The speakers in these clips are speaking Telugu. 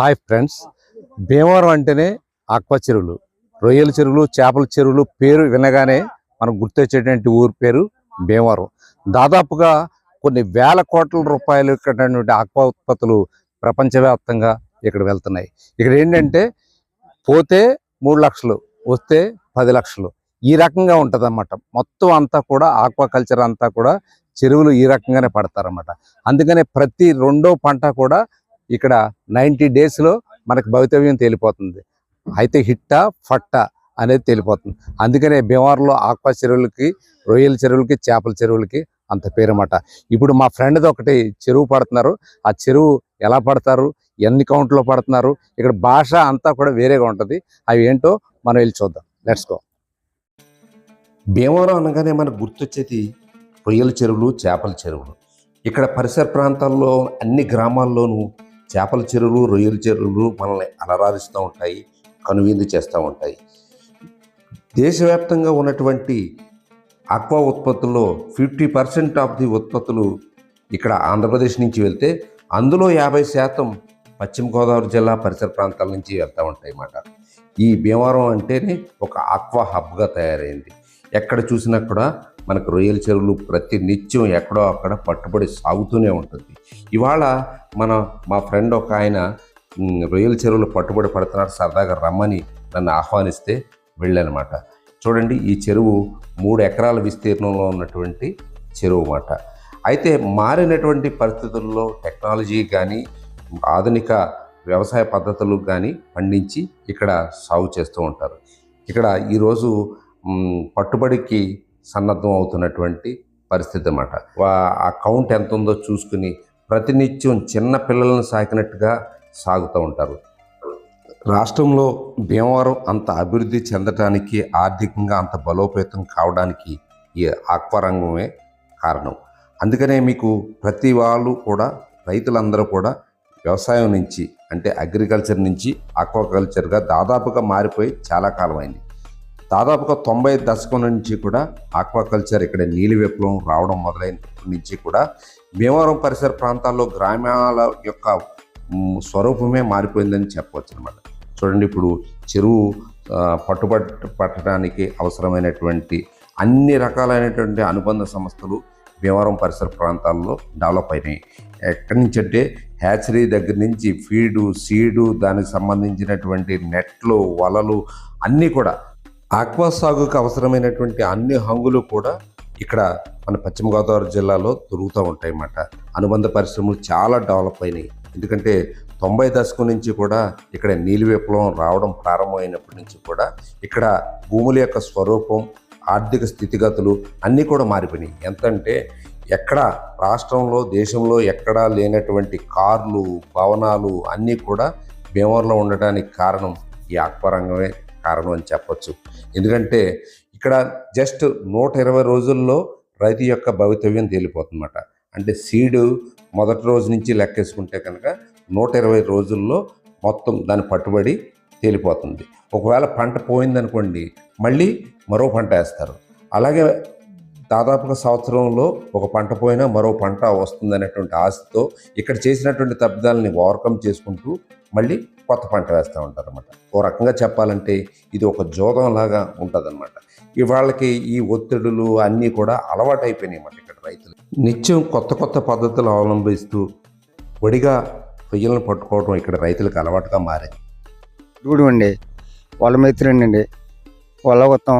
Hi friends. భీమవరం అంటేనే ఆక్వా చెరువులు. రొయ్యల చెరువులు చేపల చెరువులు పేరు వినగానే మనకు గుర్తొచ్చేటువంటి ఊరు పేరు భీమవరం. దాదాపుగా కొన్ని వేల కోట్ల రూపాయలు ఇక్కడ ఆక్వా ఉత్పత్తులు ప్రపంచవ్యాప్తంగా ఇక్కడ వెళ్తున్నాయి. ఇక్కడ ఏంటంటే పోతే మూడు లక్షలు వస్తే పది లక్షలు. ఈ రకంగా ఉంటుందన్నమాట. మొత్తం అంతా కూడా ఆక్వా కల్చర్ అంతా కూడా చెరువులు ఈ రకంగానే పడతారన్నమాట. అందుకనే ప్రతి రెండో పంట కూడా ఇక్కడ నైంటీ డేస్లో మనకు భవితవ్యం తేలిపోతుంది. అయితే హిట్టా ఫట్టా అనేది తేలిపోతుంది. అందుకనే భీమవరంలో ఆక్వా చెరువులకి రొయ్యల చెరువులకి చేపల చెరువులకి అంత పేరమాట. ఇప్పుడు మా ఫ్రెండ్ది ఒకటి చెరువు పడుతున్నారు. ఆ చెరువు ఎలా పడతారు? ఎన్ని కౌంట్లో పడుతున్నారు? ఇక్కడ భాష అంతా కూడా వేరేగా ఉంటుంది. అవి ఏంటో మనం వెళ్ళి చూద్దాం. Let's go. భీమవరం అనగానే మనకు గుర్తొచ్చేది రొయ్యల చెరువులు చేపల చెరువులు. ఇక్కడ పరిసర ప్రాంతాల్లో అన్ని గ్రామాల్లోనూ చేపల చెరువులు రొయ్యల చెరువులు మనల్ని అలరారిస్తూ ఉంటాయి కనువిందు చేస్తూ ఉంటాయి. దేశవ్యాప్తంగా ఉన్నటువంటి ఆక్వా ఉత్పత్తుల్లో ఫిఫ్టీ పర్సెంట్ ఆఫ్ ది ఉత్పత్తులు ఇక్కడ ఆంధ్రప్రదేశ్ నుంచి వెళ్తే అందులో యాభై శాతం పశ్చిమ గోదావరి జిల్లా పరిసర ప్రాంతాల నుంచి వెళ్తూ ఉంటాయి అన్నమాట. ఈ భీమవరం అంటేనే ఒక ఆక్వా హబ్గా తయారైంది. ఎక్కడ చూసినా కూడా మనకు రొయ్యల చెరువులు ప్రతి నిత్యం ఎక్కడో అక్కడ పట్టుబడి సాగుతూనే ఉంటుంది. ఇవాళ మన మా ఫ్రెండ్ ఒక ఆయన రొయ్యల చెరువులు పట్టుబడి పడుతున్నారు సరదాగా రమ్మని నన్ను ఆహ్వానిస్తే వెళ్ళానమాట. చూడండి ఈ చెరువు మూడు ఎకరాల విస్తీర్ణంలో ఉన్నటువంటి చెరువు మాట అయితే మారినటువంటి పరిస్థితుల్లో టెక్నాలజీ కానీ ఆధునిక వ్యవసాయ పద్ధతులు కానీ పండించి ఇక్కడ సాగు చేస్తూ ఉంటారు. ఇక్కడ ఈరోజు పట్టుబడికి సన్నద్ధం అవుతున్నటువంటి పరిస్థితి అన్నమాట. వా- ఆ కౌంట్ ఎంత ఉందో చూసుకుని ప్రతినిత్యం చిన్న పిల్లలను సాకినట్టుగా సాగుతూ ఉంటారు. రాష్ట్రంలో భీమవరం అంత అభివృద్ధి చెందడానికి ఆర్థికంగా అంత బలోపేతం కావడానికి ఈ ఆక్వా రంగమే కారణం. అందుకనే మీకు ప్రతి వాళ్ళు కూడా రైతులందరూ కూడా వ్యవసాయం నుంచి అంటే అగ్రికల్చర్ నుంచి ఆక్వాకల్చర్గా దాదాపుగా మారిపోయి చాలా కాలమైంది. దాదాపుగా తొంభై దశకం నుంచి కూడా ఆక్వాకల్చర్ ఇక్కడ నీలి విప్లవం రావడం మొదలైన నుంచి కూడా భీమవరం పరిసర ప్రాంతాల్లో గ్రామాల యొక్క స్వరూపమే మారిపోయిందని చెప్పవచ్చు అనమాట చూడండి ఇప్పుడు చెరువు ఆ, పట్టుబట్ పట్టడానికి అవసరమైనటువంటి అన్ని రకాలైనటువంటి అనుబంధ సంస్థలు భీమవరం పరిసర ప్రాంతాల్లో డెవలప్ అయినాయి. ఎక్కడి నుంచి అంటే హ్యాచరీ దగ్గర నుంచి ఫీడు సీడు దానికి సంబంధించినటువంటి నెట్లు వలలు అన్నీ కూడా ఆక్వా సాగుకు అవసరమైనటువంటి అన్ని హంగులు కూడా ఇక్కడ మన పశ్చిమ గోదావరి జిల్లాలో దొరుకుతూ ఉంటాయి అన్నమాట అనుబంధ పరిశ్రమలు చాలా డెవలప్ అయినాయి. ఎందుకంటే తొంభై దశకం నుంచి కూడా ఇక్కడ నీలి విప్లవం రావడం ప్రారంభమైనప్పటి నుంచి కూడా ఇక్కడ భూముల యొక్క స్వరూపం ఆర్థిక స్థితిగతులు అన్నీ కూడా మారిపోయినాయి. ఎంతంటే ఎక్కడ రాష్ట్రంలో దేశంలో ఎక్కడా లేనటువంటి కార్లు భవనాలు అన్నీ కూడా భీమవరంలో ఉండటానికి కారణం ఈ ఆక్వా రంగమే కారణం అని చెప్పొచ్చు. ఎందుకంటే ఇక్కడ జస్ట్ నూట ఇరవై రోజుల్లో రైతు యొక్క భవితవ్యం తేలిపోతుందన్నమాట. అంటే సీడు మొదటి రోజు నుంచి లెక్కేసుకుంటే కనుక నూట ఇరవై రోజుల్లో మొత్తం దాని పట్టుబడి తేలిపోతుంది. ఒకవేళ పంట పోయిందనుకోండి మళ్ళీ మరో పంట వేస్తారు. అలాగే దాదాపుగా సంవత్సరంలో ఒక పంట పోయినా మరో పంట వస్తుంది అనేటువంటి ఆశతో ఇక్కడ చేసినటువంటి తప్పిదాలని ఓవర్కమ్ చేసుకుంటూ మళ్ళీ కొత్త పంట వేస్తూ ఉంటారు అనమాట ఓ రకంగా చెప్పాలంటే ఇది ఒక జోదంలాగా లాగా ఇవాళకి ఈ వాళ్ళకి ఈ ఒత్తిడులు అన్నీ కూడా అలవాటు అయిపోయినాయి అన్నమాట ఇక్కడ రైతులు. నిత్యం కొత్త కొత్త పద్ధతులు అవలంబిస్తూ పొడిగా రొయ్యలను పట్టుకోవడం ఇక్కడ రైతులకు అలవాటుగా మారింది. దూడు అండి వాళ్ళ మైత్రండి అండి వాళ్ళ మొత్తం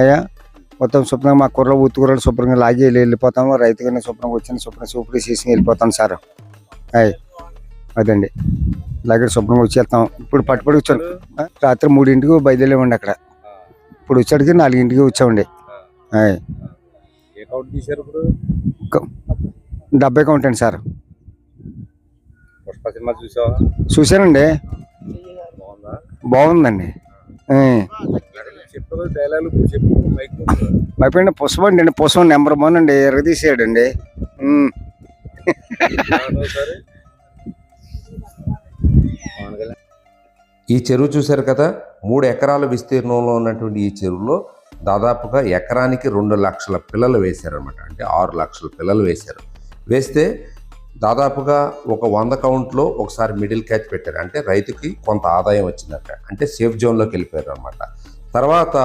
అయ్యా మొత్తం శుభ్రంగా మా కూరలో ఉత్తుకూరలు శుభ్రంగా లాగి వెళ్ళి వెళ్ళిపోతాము రైతుగానే శుభ్రంగా వచ్చిన శుభ్రం సూపర్ చేసి వెళ్ళిపోతాం సార్. అయ్యి అదండి. అలాగే శుభ్రంగా వచ్చేస్తాం. ఇప్పుడు పట్టుబడి వచ్చాను. రాత్రి మూడింటికి బయలుదేరామండి అక్కడ. ఇప్పుడు వచ్చాడికి నాలుగింటికి వచ్చామండి. డెబ్బై కౌంట్ అండి సార్. పుష్ప సినిమా చూసావా? చూశానండి. బాగుందా? బాగుందండి. అయిపోయింది పుష్పం అండి. పుష్పం నెంబర్ వన్ అండి. ఎరగదీసాడండి ఈ చెరువు చూశారు కదా మూడు ఎకరాల విస్తీర్ణంలో ఉన్నటువంటి ఈ చెరువులో దాదాపుగా ఎకరానికి రెండు లక్షల పిల్లలు వేశారనమాట అంటే ఆరు లక్షల పిల్లలు వేశారు. వేస్తే దాదాపుగా ఒక వంద కౌంట్లో ఒకసారి మిడిల్ క్యాచ్ పెట్టారు. అంటే రైతుకి కొంత ఆదాయం వచ్చిందట. అంటే సేఫ్ జోన్లోకి వెళ్ళిపోయారు అనమాట తర్వాత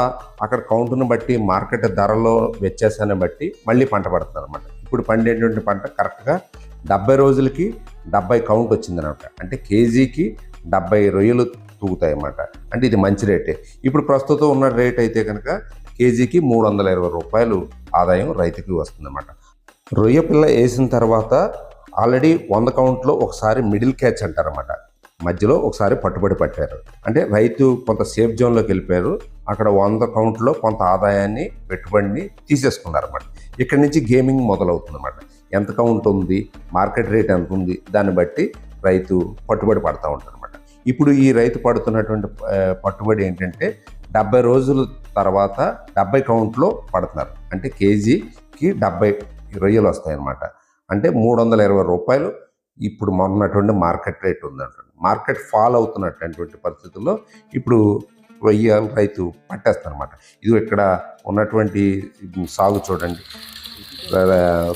అక్కడ కౌంటును బట్టి మార్కెట్ ధరలో వ్యత్యాసాన్ని బట్టి మళ్ళీ పంట పడుతుంది అనమాట ఇప్పుడు పండేటువంటి పంట కరెక్ట్గా డెబ్బై రోజులకి డెబ్బై కౌంట్ వచ్చిందనమాట అంటే కేజీకి డెబ్బై రొయ్యలు తూగుతాయి అన్నమాట అంటే ఇది మంచి రేటే. ఇప్పుడు ప్రస్తుతం ఉన్న రేట్ అయితే కనుక కేజీకి మూడు వందల ఇరవై రూపాయలు ఆదాయం రైతుకి వస్తుందన్నమాట. రొయ్య పిల్ల వేసిన తర్వాత ఆల్రెడీ వంద కౌంట్లో ఒకసారి మిడిల్ క్యాచ్ అంటారన్నమాట. మధ్యలో ఒకసారి పట్టుబడి పట్టారు. అంటే రైతు కొంత సేఫ్ జోన్లోకి వెళ్ళిపోయారు. అక్కడ వంద కౌంట్లో కొంత ఆదాయాన్ని పెట్టుబడిని తీసేసుకున్నారన్నమాట. ఇక్కడి నుంచి గేమింగ్ మొదలవుతుందన్నమాట. ఎంత కౌంట్ ఉంది? మార్కెట్ రేట్ ఎంత ఉంది? దాన్ని బట్టి రైతు పట్టుబడి పడతా ఉంటారు ఇప్పుడు ఈ రైతు పడుతున్నటువంటి పట్టుబడి ఏంటంటే డెబ్బై రోజుల తర్వాత డెబ్బై కౌంట్లో పడుతున్నారు. అంటే కేజీకి డెబ్బై రొయ్యలు వస్తాయన్నమాట. అంటే మూడు వందల ఇరవై రూపాయలు ఇప్పుడు మొన్నటువంటి మార్కెట్ రేట్ ఉందంటుంది మార్కెట్ ఫాల్ అవుతున్నటువంటి పరిస్థితుల్లో ఇప్పుడు రొయ్య రైతు పట్టేస్తారనమాట ఇది ఇక్కడ ఉన్నటువంటి సాగు చూడండి.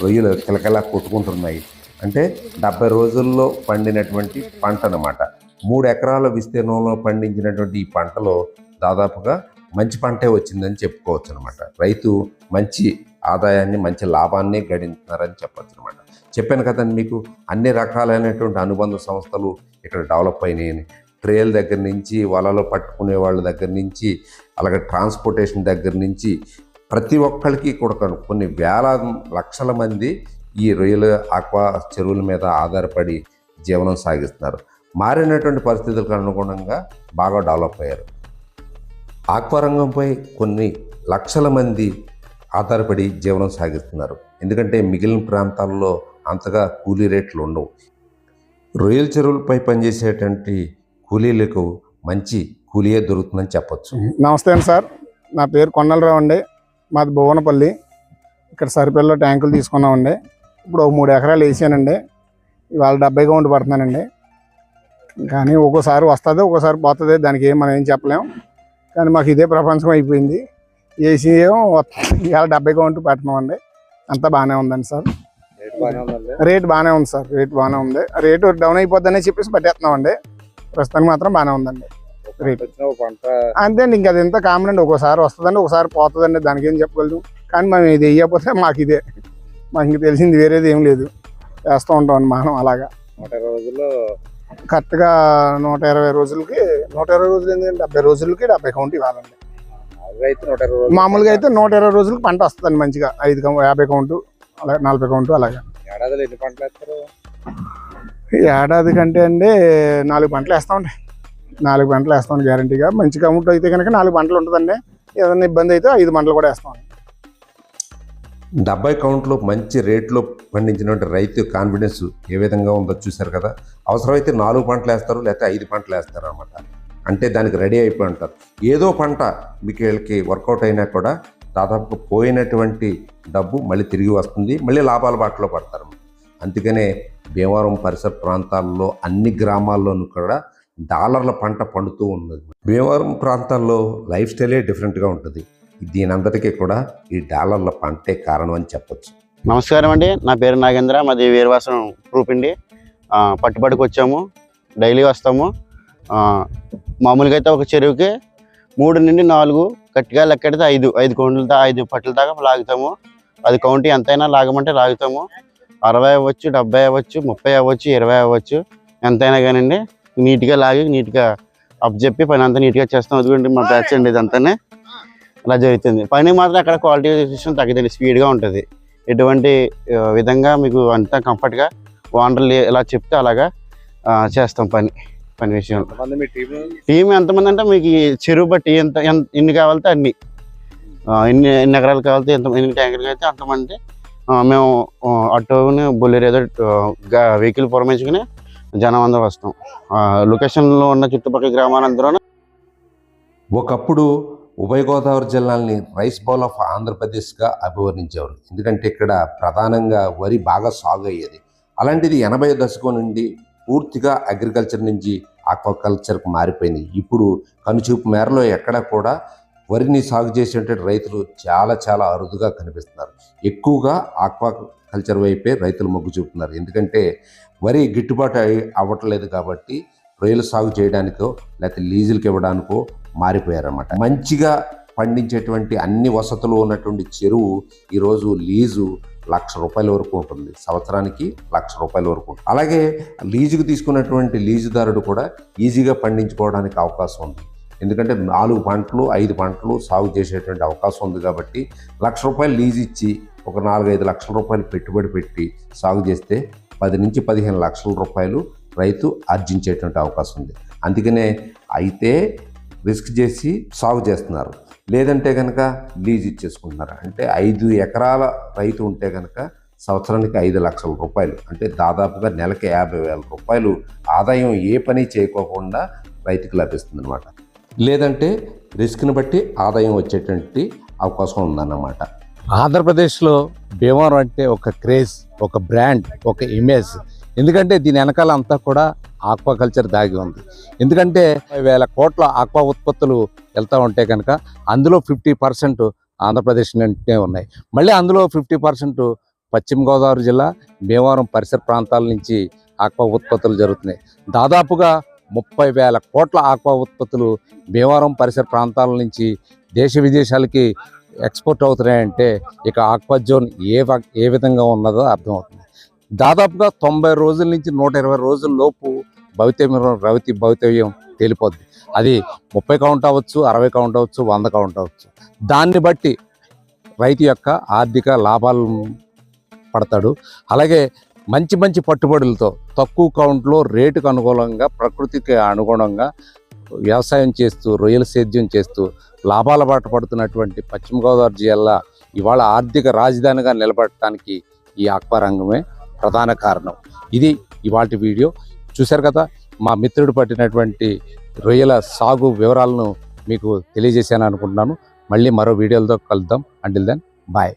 రొయ్యలు కిలకిలా కొట్టుకుంటున్నాయి. అంటే డెబ్బై రోజుల్లో పండినటువంటి పంట అనమాట మూడు ఎకరాల విస్తీర్ణంలో పండించినటువంటి ఈ పంటలో దాదాపుగా మంచి పంటే వచ్చిందని చెప్పుకోవచ్చు అనమాట రైతు మంచి ఆదాయాన్ని మంచి లాభాన్ని గడించినారని చెప్పచ్చు అనమాట చెప్పాను కదండి మీకు అన్ని రకాలైనటువంటి అనుబంధ సంస్థలు ఇక్కడ డెవలప్ అయినాయని ట్రేల్ దగ్గర నుంచి వలలో పట్టుకునే వాళ్ళ దగ్గర నుంచి అలాగే ట్రాన్స్పోర్టేషన్ దగ్గర నుంచి ప్రతి ఒక్కరికి కూడా కొన్ని- కొన్ని వేల లక్షల మంది ఈ రొయ్యల ఆక్వా చెరువుల మీద ఆధారపడి జీవనం సాగిస్తున్నారు. మారినటువంటి పరిస్థితులకు అనుగుణంగా బాగా డెవలప్ అయ్యారు. ఆక్వారంగంపై కొన్ని లక్షల మంది ఆధారపడి జీవనం సాగిస్తున్నారు. ఎందుకంటే మిగిలిన ప్రాంతాల్లో అంతగా కూలీ రేట్లు ఉండవు. రొయ్యల చెరువులపై పనిచేసేటువంటి కూలీలకు మంచి కూలీయే దొరుకుతుందని చెప్పొచ్చు. నమస్తే అండి సార్. నా పేరు కొండలరావు అండి. మాది భువనపల్లి. ఇక్కడ సరిపల్లిలో ట్యాంకులు తీసుకున్నామండి. ఇప్పుడు ఒక మూడు ఎకరాలు వేసానండి. ఇవాళ డెబ్బై కౌంట్ పడుతున్నానండి. కానీ ఒక్కోసారి వస్తుంది ఒక్కోసారి పోతుంది దానికి ఏం మనం ఏం చెప్పలేం. కానీ మాకు ఇదే ప్రపంచం అయిపోయింది. వేసి ఏమో ఇవాళ డెబ్బై కౌంట్ పెట్టినామండి అంతా బాగానే ఉందండి సార్. రేట్ బాగానే ఉంది సార్ రేట్ బాగానే ఉంది. రేటు డౌన్ అయిపోద్దని చెప్పేసి పట్టేస్తున్నామండి. ప్రస్తుతానికి మాత్రం బాగానే ఉందండి. రేట్ అంతే అండి ఇంకా అది ఎంత కామన్ అండి ఒకసారి వస్తుందండి ఒకసారి పోతుందండి దానికి ఏం చెప్పగలదు. కానీ మనం ఇది వేయకపోతే మాకు ఇదే. మాకు ఇంక తెలిసింది వేరేది ఏం లేదు. వేస్తూ ఉంటాం అండి మనం అలాగా. నూట ఇరవై రోజుల్లో కరెక్ట్గా నూట ఇరవై రోజులకి నూట ఇరవై రోజులు ఏంటంటే డెబ్బై రోజులకి డెబ్బై కౌంట్ ఇవ్వాలండి. మామూలుగా అయితే నూట ఇరవై రోజులకి పంట వస్తుందండి మంచిగా. ఐదు యాభై కౌంటు అలాగే నలభై కౌంటు అలాగే. ఏడాదిలో ఎన్ని పంటలు వేస్తారు? ఏడాది కంటే అండి నాలుగు పంటలు వేస్తామండి. నాలుగు పంటలు వేస్తాం గ్యారంటీగా మంచి కౌంట్ అయితే కనుక నాలుగు పంటలు ఉంటుందండి. ఏదైనా ఇబ్బంది అయితే ఐదు పంటలు కూడా వేస్తాం డెబ్బై కౌంట్లో మంచి రేట్లో పండించినటువంటి రైతు కాన్ఫిడెన్స్ ఏ విధంగా ఉందో చూశారు కదా. అవసరమైతే నాలుగు పంటలు వేస్తారు లేకపోతే ఐదు పంటలు వేస్తారు అనమాట అంటే దానికి రెడీ అయిపోయి ఉంటారు ఏదో పంట మీకు వీళ్ళకి వర్కౌట్ అయినా కూడా దాదాపు పోయినటువంటి డబ్బు మళ్ళీ తిరిగి వస్తుంది మళ్ళీ లాభాల బాటలో పడతారు. అందుకనే భీమవరం పరిసర ప్రాంతాల్లో అన్ని గ్రామాల్లోనూ కూడా డాలర్ల పంట పండుతూ ఉన్నది. భీమవరం ప్రాంతాల్లో లైఫ్ స్టైలే డిఫరెంట్గా ఉంటుంది. దీని అందరికీ కూడా ఈ డాలర్ల పంటే కారణం అని చెప్పొచ్చు. నమస్కారం అండి. నా పేరు నాగేంద్ర మాది వీరవాసం ప్రూఫ్ అండి పట్టుబడికి వచ్చాము డైలీ వస్తాము. మామూలుగా అయితే ఒక చెరువుకి మూడు నుండి నాలుగు గట్టిగా లెక్కడితే ఐదు ఐదు కౌంట్ల దా ఐదు పట్ల దాకా లాగుతాము. అది కౌంట్ ఎంతైనా లాగమంటే లాగుతాము. అరవై అవ్వచ్చు డెబ్బై అవ్వచ్చు ముప్పై అవ్వచ్చు ఇరవై అవ్వచ్చు ఎంతైనా కానివ్వండి నీట్గా లాగి నీట్గా అప్ చెప్పి పని అంతా నీట్గా చేస్తాం. అదిగోండి మా బ్యాచ్ అండి ఇదంతానే. అలా జరుగుతుంది. పని మాత్రం అక్కడ క్వాలిటీ విషయం తగ్గదండి స్పీడ్గా ఉంటుంది. ఎటువంటి విధంగా మీకు అంతా కంఫర్ట్గా ఓనర్లు ఎలా చెప్తే అలాగా చేస్తాం పని పని విషయం ఎంతమంది మీ టీం ఎంతమంది అంటే మీకు చెరువు బట్టి ఎంత ఎంత- ఎన్ని కావాలితే అన్ని. ఎన్ని ఎన్ని ఎకరాలు కావాలితే ఎంత ఎన్ని ట్యాంకులు అయితే అంతమంది. మేము ఆటోని బొల్లెరు ఏదో వెహికల్ పురమించుకుని జనం అందరూ వస్తాం. ఆ, లొకేషన్లో ఉన్న చుట్టుపక్కల గ్రామాలందరూ ఒకప్పుడు ఉభయ గోదావరి జిల్లాల్ని రైస్ బౌల్ ఆఫ్ ఆంధ్రప్రదేశ్గా అభివర్ణించేవారు. ఎందుకంటే ఇక్కడ ప్రధానంగా వరి బాగా సాగు అయ్యేది. అలాంటిది ఎనభై దశకం నుండి పూర్తిగా అగ్రికల్చర్ నుంచి ఆక్వాకల్చర్కు మారిపోయింది. ఇప్పుడు కనుచూపు మేరలో ఎక్కడ కూడా వరిని సాగు చేసేటువంటి రైతులు చాలా చాలా అరుదుగా కనిపిస్తున్నారు. ఎక్కువగా ఆక్వా కల్చర్ వైపే రైతులు మొగ్గు చూపుతున్నారు. ఎందుకంటే వరి గిట్టుబాటు అవ్వట్లేదు కాబట్టి రొయ్యలు సాగు చేయడానికో లేకపోతే లీజులకి ఇవ్వడానికో మారిపోయారన్నమాట. మంచిగా పండించేటువంటి అన్ని వసతులు ఉన్నటువంటి చెరువు ఈరోజు లీజు లక్ష రూపాయల వరకు ఉంటుంది. సంవత్సరానికి లక్ష రూపాయల వరకు ఉంటుంది. అలాగే లీజుకు తీసుకున్నటువంటి లీజుదారుడు కూడా ఈజీగా పండించుకోవడానికి అవకాశం ఉంది. ఎందుకంటే నాలుగు పంటలు ఐదు పంటలు సాగు చేసేటువంటి అవకాశం ఉంది కాబట్టి లక్ష రూపాయలు లీజు ఇచ్చి ఒక నాలుగైదు లక్షల రూపాయలు పెట్టుబడి పెట్టి సాగు చేస్తే పది నుంచి పదిహేను లక్షల రూపాయలు రైతు ఆర్జించేటువంటి అవకాశం ఉంది. అందుకనే అయితే రిస్క్ చేసి సాగు చేస్తున్నారు. లేదంటే కనుక లీజ్ ఇచ్చేసుకుంటున్నారు? అంటే ఐదు ఎకరాల రైతు ఉంటే కనుక సంవత్సరానికి ఐదు లక్షల రూపాయలు అంటే దాదాపుగా నెలకి యాభై వేల రూపాయలు ఆదాయం ఏ పని చేయకోకుండా రైతుకు లభిస్తుంది అనమాట లేదంటే రిస్క్ని బట్టి ఆదాయం వచ్చేటువంటి అవకాశం ఉందన్నమాట. ఆంధ్రప్రదేశ్లో భీమవరం అంటే ఒక క్రేజ్ ఒక బ్రాండ్ ఒక ఇమేజ్. ఎందుకంటే దీని వెనకాల అంతా కూడా ఆక్వాకల్చర్ దాగి ఉంది. ఎందుకంటే వేల కోట్ల ఆక్వా ఉత్పత్తులు వెళ్తూ ఉంటే కనుక అందులో ఫిఫ్టీ పర్సెంట్ ఆంధ్రప్రదేశ్ నుండే ఉన్నాయి. మళ్ళీ అందులో ఫిఫ్టీ పర్సెంట్ పశ్చిమ గోదావరి జిల్లా భీమవరం పరిసర ప్రాంతాల నుంచి ఆక్వా ఉత్పత్తులు జరుగుతున్నాయి. దాదాపుగా ముప్పై వేల కోట్ల ఆక్వా ఉత్పత్తులు భీమవరం పరిసర ప్రాంతాల నుంచి దేశ విదేశాలకి ఎక్స్పోర్ట్ అవుతున్నాయంటే ఇక ఆక్వా జోన్ ఏ వ- ఏ విధంగా ఉన్నదో అర్థమవుతుంది. దాదాపుగా తొంభై రోజుల నుంచి నూట ఇరవై రోజుల లోపు భవితవ్యం రవితి భవితవ్యం తేలిపోద్ది. అది ముప్పై కౌంట్ అవ్వచ్చు అరవై కౌంట్ అవ్వచ్చు వంద కౌంట్ అవ్వచ్చు. దాన్ని బట్టి రైతు యొక్క ఆర్థిక లాభాలు పడతాడు. అలాగే మంచి మంచి పట్టుబడులతో తక్కువ కౌంట్లో రేటుకు అనుకూలంగా ప్రకృతికి అనుగుణంగా వ్యవసాయం చేస్తూ రొయ్యల సేద్యం చేస్తూ లాభాల బాట పడుతున్నటువంటి పశ్చిమ గోదావరి జిల్లా ఇవాళ ఆర్థిక రాజధానిగా నిలబడటానికి ఈ ఆక్వా రంగమే ప్రధాన కారణం. ఇది ఇవాటి వీడియో. చూశారు కదా మా మిత్రుడు పట్టినటువంటి రొయ్యల సాగు వివరాలను మీకు తెలియజేశాను అనుకుంటున్నాను. మళ్ళీ మరో వీడియోలతో కలుద్దాం. Until then bye